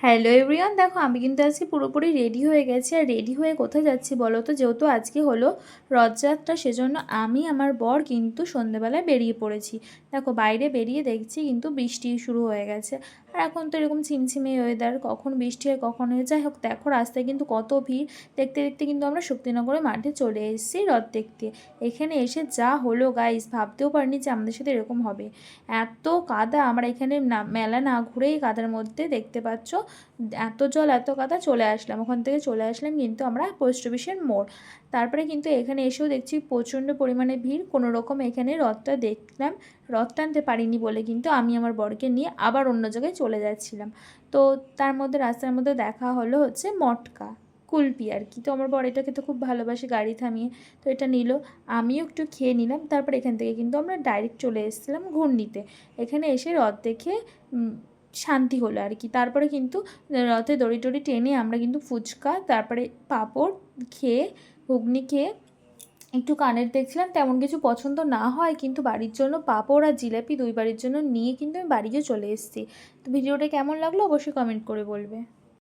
Hello everyone দেখো আমি কিন্তু আজকে পুরোপুরি রেডি হয়ে গেছি। আর রেডি হয়ে কোথায় যাচ্ছি বলো তো? যেহেতু আজকে হলো রথযাত্রা, সেজন্য আমি আমার বর কিন্তু সন্ধেবেলায় বেরিয়ে পড়েছি। দেখো বাইরে বেরিয়ে দেখছি কিন্তু বৃষ্টি শুরু হয়ে গেছে। আর এখন তো এরকম ছিমছিমে ওয়েদার কখন বৃষ্টি হয়, কখন হয়ে, যাই হোক, দেখো রাস্তায় কিন্তু কত ভিড়। দেখতে দেখতে কিন্তু আমরা শক্তিনগরের মাঠে চলে এসেছি রথ দেখতে। এখানে এসে যা হলো গাইস ভাবতেও পারিনি যে আমাদের সাথে এরকম হবে। এত কাদা, আমরা এখানে না, মেলা না ঘুরেই কাদার মধ্যে দেখতে পাচ্ছ, এত জল, এত কাদা, চলে আসলাম। ওখান থেকে চলে আসলাম কিন্তু আমরা পোস্ট অফিসের মোড়। তারপরে কিন্তু এখানে এসেও দেখছি প্রচণ্ড পরিমাণে ভিড়। কোনো রকম এখানে রথটা দেখলাম, রথ টানতে পারিনি বলে কিন্তু আমি আমার বরকে নিয়ে আবার অন্য জায়গায় চলে যাচ্ছিলাম। তো তার মধ্যে, রাস্তার মধ্যে দেখা হলো হচ্ছে মটকা, কুলপি আর কি। তো আমার বর এটা খেতে খুব ভালোবাসে, গাড়ি থামিয়ে। তো এটা নিল, আমিও একটু খেয়ে নিলাম। তারপর এখান থেকে কিন্তু আমরা ডাইরেক্ট চলে এসেছিলাম ঘূর্ণিতে। এখানে এসে রথ দেখে শান্তি হলো আর কি। তারপরে কিন্তু রথে দড়ি টড়ি টেনে আমরা কিন্তু ফুচকা, তারপরে পাঁপড় খেয়ে ঘুগনি খেয়ে একটু কানের দেখছিলাম, তেমন কিছু পছন্দ না হয়, কিন্তু বাড়ির জন্য পাঁপড় আর জিলাপি দুই বাড়ির জন্য নিয়ে কিন্তু আমি বাড়িতে চলে এসেছি। তো ভিডিওটা কেমন লাগল অবশ্যই কমেন্ট করে বলবে।